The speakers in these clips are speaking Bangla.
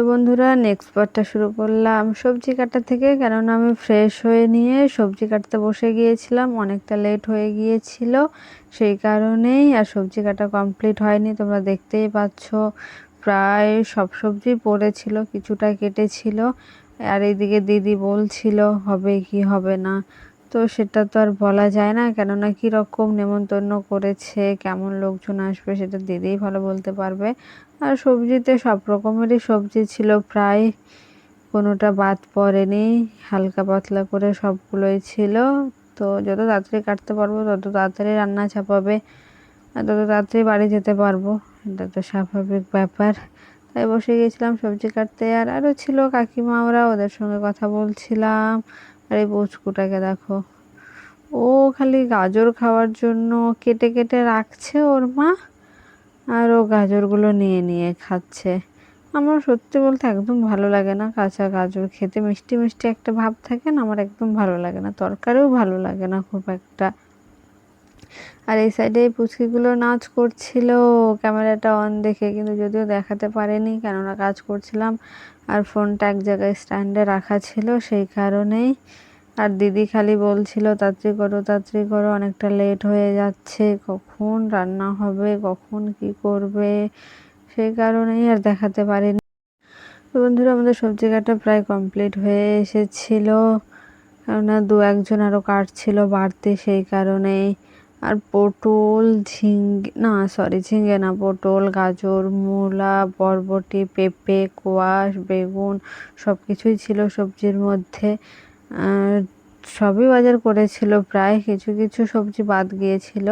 তো বন্ধুরা নেক্সট পার্টটা শুরু করলাম। সবজি কাটা থেকে, কেননা আমি ফ্রেশ হয়ে নিয়ে সবজি কাটতে বসে গিয়েছিলাম, অনেকটা লেট হয়ে গিয়েছিল, সেই কারণেই আর সবজি কাটা কমপ্লিট হয়নি। তোমরা দেখতেই পাচ্ছ, প্রায় সব সবজি পড়েছিল, কিছুটা কেটেছিল। আর এইদিকে দিদি বলছিল, হবে কি হবে না? তো সেটা তো আর বলা যায় না, কেননা কীরকম নেমন্তন্ন করেছে, কেমন লোকজন আসবে, সেটা দিদিই ভালো বলতে পারবে। আর সবজিতে সব রকমেরই সবজি ছিল, প্রায় কোনোটা বাদ পড়েনি, হালকা পাতলা করে সবগুলোই ছিল। তো যত তাড়াতাড়ি কাটতে পারব, তত তাড়াতাড়ি রান্না চাপাবে আর তত তাড়াতাড়ি বাড়ি যেতে পারব। এটা তো স্বাভাবিক ব্যাপার। তাই বসে গিয়েছিলাম সবজি কাটতে, আর আরও ছিল কাকিমা, ওরা ওদের সঙ্গে কথা বলছিলাম। আর এই পুচকুটাকে দেখো, ও খালি গাজর খাওয়ার জন্য কেটে কেটে রাখছে ওর মা। আর ও গাজরগুলো নিয়ে নিয়ে খাচ্ছে। আমার সত্যি বলতে একদম ভালো লাগে না কাঁচা গাজর। খেতে মিষ্টি মিষ্টি একটা ভাব থাকে না, আমার একদম ভালো লাগে না। তরকারিও ভালো লাগে না খুব একটা। আর এই সাইডে এই পুচকিগুলো নাচ করছিল, ক্যামেরাটা অন দেখে, কিন্তু যদিও দেখাতে পারেনি, কেননা কাজ করছিলাম। আর ফোনটা এক জায়গায় স্ট্যান্ডে রাখা ছিল, সেই কারণেই আর দিদি খালি বলছিল, তাড়াতাড়ি করো তাড়াতাড়ি করো, অনেকটা লেট হয়ে যাচ্ছে, কখন রান্না হবে, কখন কি করবে? সেই কারণেই আর দেখাতে পারিনি। বন্ধুরা, আমাদের সবজি কাটা প্রায় কমপ্লিট হয়ে এসেছিল। কেননা দু একজন আরও কাটছিল বাড়তে সেই কারণেই আর পটল ঝিঙ্গে না সরি ঝিঙ্গে না, পটল, গাজর, মূলা, বরবটি, পেঁপে, কোয়াশ, বেগুন সব কিছুই ছিল সবজির মধ্যে। সবই বাজার করেছিল, প্রায় কিছু কিছু সবজি বাদ গিয়েছিল।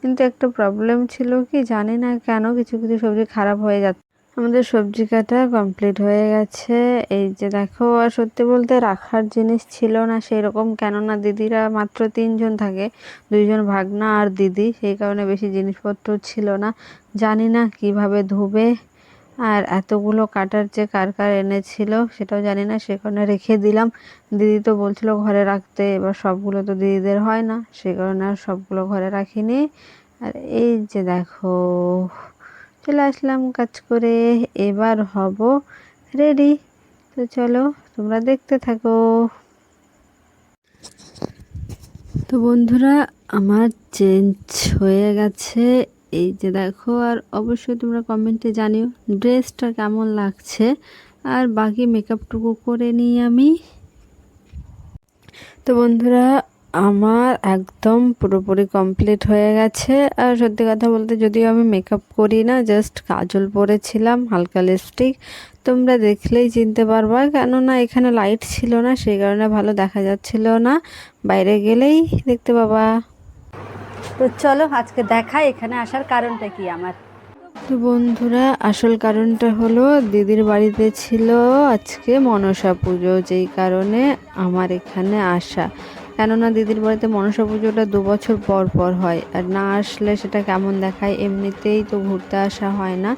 কিন্তু একটা প্রবলেম ছিল কি, জানি না কেন কিছু কিছু সবজি খারাপ হয়ে যাচ্ছে। আমাদের সবজি কাটা কমপ্লিট হয়ে গেছে। এই যে দেখো, আর সত্যি বলতে রাখার জিনিস ছিল না সেই রকম কেননা দিদিরা মাত্র তিনজন থাকে, দুইজন ভাগনা আর দিদি, সেই কারণে বেশি জিনিসপত্র ছিল না। জানি না কীভাবে ধুবে। আর এতগুলো কাটার যে কার কার এনেছিল সেটাও জানি না, সেখানে রেখে দিলাম। দিদি তো বলছিল ঘরে রাখতে, এবার সবগুলো তো দিদিদের হয় না, সে কারণে আর সবগুলো ঘরে রাখিনি। আর এই যে দেখো, চলে আসলাম কাজ করে, এবার হব রেডি। তো চলো তোমরা দেখতে থাকো। তো বন্ধুরা, আমার চেঞ্জ হয়ে গেছে। এই যে দেখো, আর অবশ্যই তোমরা কমেন্টে জানিও ড্রেসটা কেমন লাগছে। আর বাকি মেকআপটুকু করে নিই আমি। তো বন্ধুরা, আমার একদম পুরোপুরি কমপ্লিট হয়ে গেছে। আর সত্যি কথা বলতে যদিও আমি মেকআপ করি না, জাস্ট কাজল পরেছিলাম, হালকা লিপস্টিক। তোমরা দেখলেই চিনতে পারবা, কেননা এখানে লাইট ছিল না, সেই কারণে ভালো দেখা যাচ্ছিল না। বাইরে গেলেই দেখতে পাবা। তো চলো আজকে দেখাই এখানে আসার কারণটা কি আমার? তো বন্ধুরা, আসল কারণটা হলো দিদির বাড়িতে ছিল আজকে মনসা পুজো, যেই কারণে আমার এখানে আসা। কেননা দিদির বাড়িতে মনসা পুজোটা দু বছর পর পর হয়, আর না আসলে সেটা কেমন দেখায় এমনিতেই তো ঘুরতে আসা হয় না।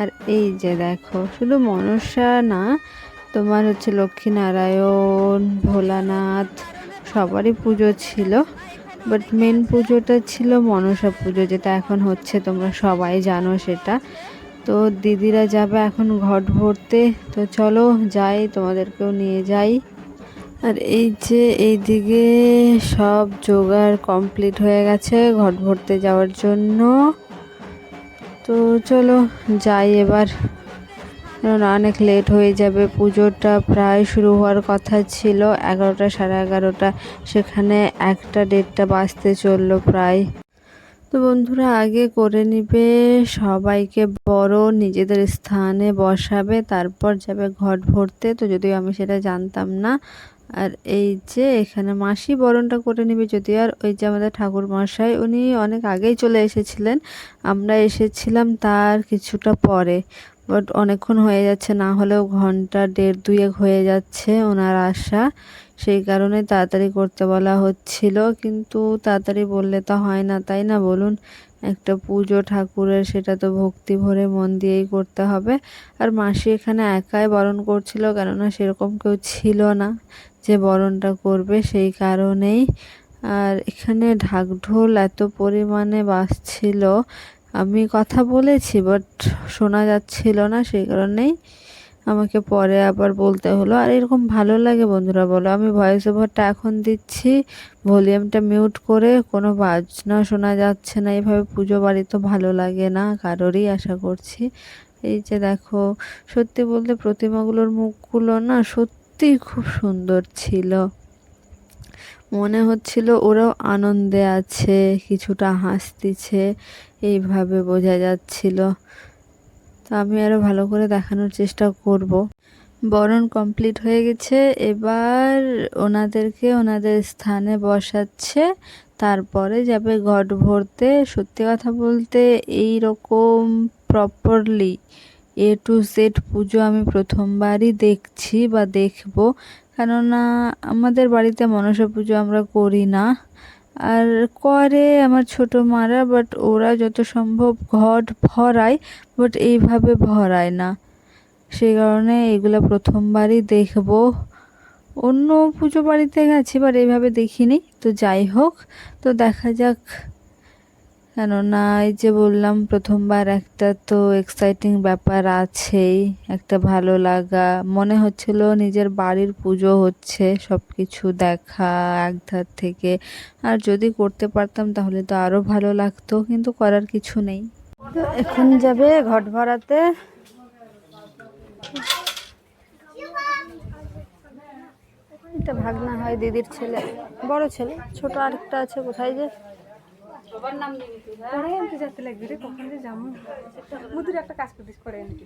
আর এই যে দেখো, শুধু মনসা না, তোমার হচ্ছে লক্ষ্মীনারায়ণ, ভোলানাথ, সবারই পুজো ছিল। বাট মেন পুজোটা ছিল মনসা পুজো, যেটা এখন হচ্ছে, তোমরা সবাই জানো সেটা। তো দিদিরা যাবে এখন ঘট ভরতে। তো চলো যাই, তোমাদেরকেও নিয়ে যাই। আর এই যে এইদিকে সব জোগাড় কমপ্লিট হয়ে গেছে ঘট ভরতে যাওয়ার জন্য। তো চলো যাই এবার। অনেক লেট হয়ে যাবে। পুজোটা প্রায় শুরু হওয়ার কথা ছিল, এগারোটা সাড়ে এগারোটা। সেখানে একটা ডেটটা বাজতে চলল প্রায়। তো বন্ধুরা, আগে করে নিবে, সবাইকে বড়, নিজেদের স্থানে বসাবে, তারপর যাবে ঘট ভরতে। তো যদিও আমি সেটা জানতাম না। আর এই যে এখানে মাসি বরণটা করে নিবে যদি আর ওই যে আমাদের ঠাকুর মশাই, উনি অনেক আগেই চলে এসেছিলেন। আমরা এসেছিলাম তার কিছুটা পরে। বাট অনেকক্ষণ হয়ে যাচ্ছে, না হলেও ঘণ্টা দেড় দুয়েক হয়ে যাচ্ছে ওনার আসা। সেই কারণে তাড়াতাড়ি করতে বলা হচ্ছিল, কিন্তু তাড়াতাড়ি বললে তো হয় না, তাই না? বলুন, একটা পুজো ঠাকুরের সেটা তো ভক্তি ভরে মন দিয়েই করতে হবে। আর মাসি এখানে একাই বরণ করছিল, কেননা সেরকম কেউ ছিল না যে বরণটা করবে সেই কারণেই। আর এখানে ঢাকঢোল এত পরিমাণে বাজছিল আমি কথা বলেছি বাট শোনা যাচ্ছিল না সেই কারণেই আমাকে পরে আবার বলতে হলো। আর এরকম ভালো লাগে বন্ধুরা, বলো। আমি ভয়েস ওভারটা এখন দিচ্ছি ভলিউমটা মিউট করে কোনো বাজনা শোনা যাচ্ছে না। এইভাবে পুজো বাড়ি তো ভালো লাগে না কারোরই, আশা করছি। এই যে দেখো, সত্যি বলতে প্রতিমাগুলোর মুখগুলো না সত্যিই খুব সুন্দর ছিল। মনে হচ্ছিল ওরাও আনন্দে আছে, কিছুটা হাসতিছে। এইভাবে বোঝা যাচ্ছিল। তো আমি আরও ভালো করে দেখানোর চেষ্টা করব। বরণ কমপ্লিট হয়ে গেছে। এবার ওনাদেরকে ওনাদের স্থানে বসাচ্ছে। তারপরে যাবে ঘট ভরতে। সত্যি কথা বলতে এই রকম প্রপারলি এ টু জেড পুজো আমি প্রথমবারই দেখছি বা দেখব। কেননা আমাদের বাড়িতে মনসা পুজো আমরা করি না। আর করে আমার ছোট মারা বাট ওরা যত সম্ভব ঘট ভরায় বাট এইভাবে ভরায় না। সেই কারণে এগুলো প্রথমবারই দেখব। অন্য পুজো বাড়িতে গেছি বাট এইভাবে দেখিনি। তো যাই হোক, তো দেখা যাক কেননা এই যে বললাম, প্রথমবার একটা তো এক্সাইটিং ব্যাপার আছেই, একটা ভালো লাগা। মনে হচ্ছিল নিজের বাড়ির পুজো হচ্ছে সব কিছু দেখা একধার থেকে। আর যদি করতে পারতাম তাহলে তো আরও ভালো লাগতো, কিন্তু করার কিছু নেই। এখন যাবে ঘট ভরাতে। এটা ভাগনা হয় দিদির ছেলে। বড় ছেলে, ছোট আরেকটা আছে কোথায় যে? পরে আনতে যেতে লাগবে রে কখন যে যাব। মুদুর একটা কাজ করতিস করে আনতে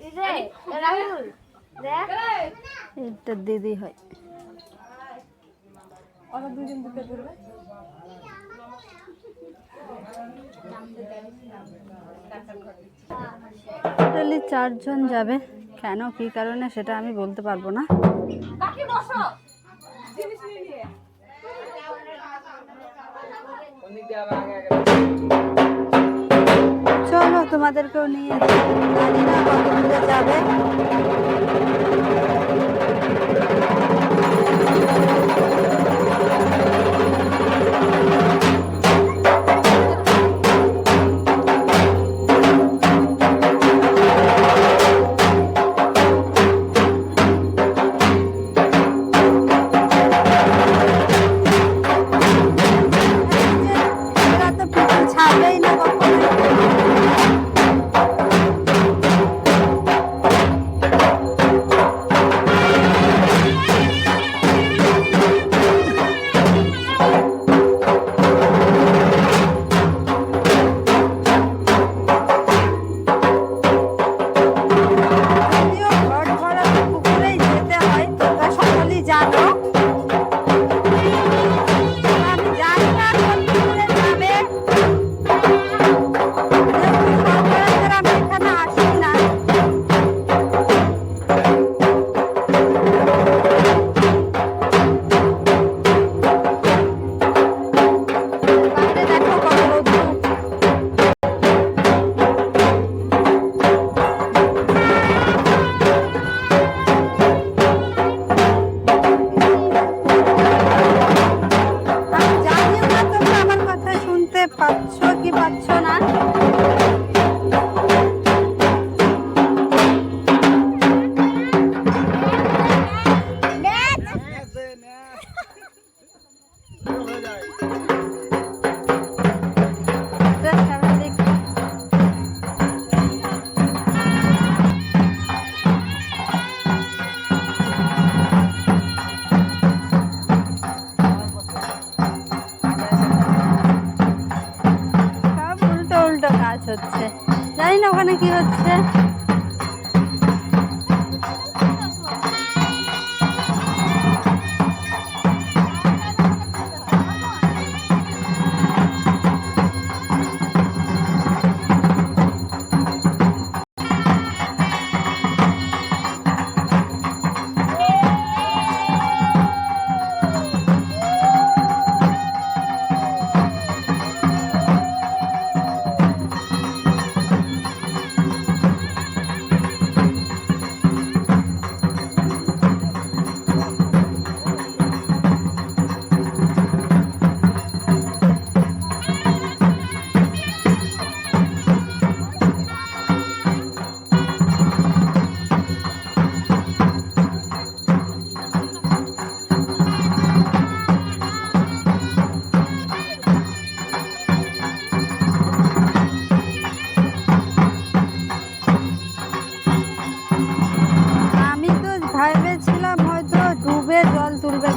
এটা দিদি হয়। ওরা দুজন দুটো করবে। টোটালি চারজন যাবে। কেন কি কারণে সেটা আমি বলতে পারব না। চলো তোমাদেরকেও নিয়ে। জানি কত দূরে যাবে না ওখানে কি হচ্ছে?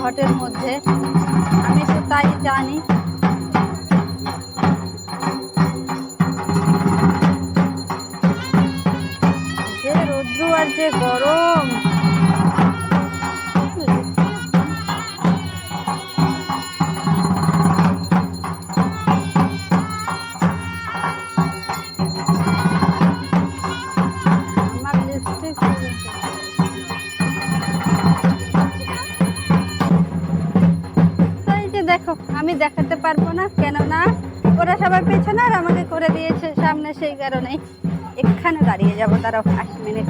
ঘটের মধ্যে। আমি তো তাই জানি। যে রৌদ্র আর যে গরম দেখাতে পারব না, কেননা ওরা সবার পেছনে আর আমাকে করে দিয়েছে সামনে সেই কারণেই। এখানে দাঁড়িয়ে যাব তারা আট মিনিট।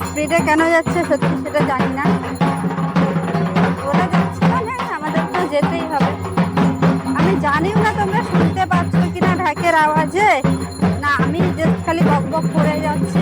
স্পিডে কেন যাচ্ছে সত্যি সেটা জানি না। আওয়াজে? না আমি জাস্ট খালি বক বক করে যাচ্ছি।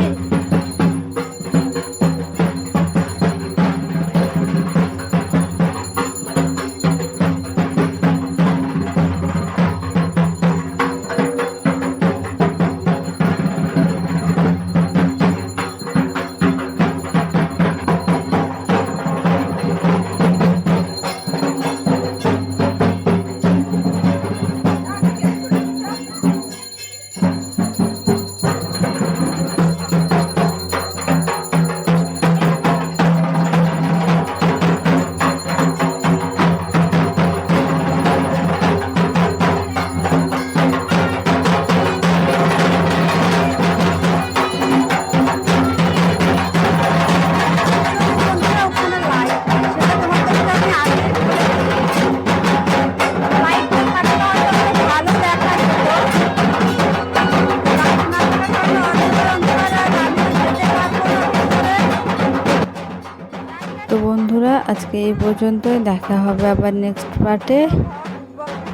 আজকে এই পর্যন্তই দেখা হবে আবার নেক্সট পার্টে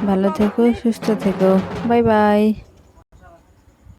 ভালো থেকো সুস্থ থেকো। Bye bye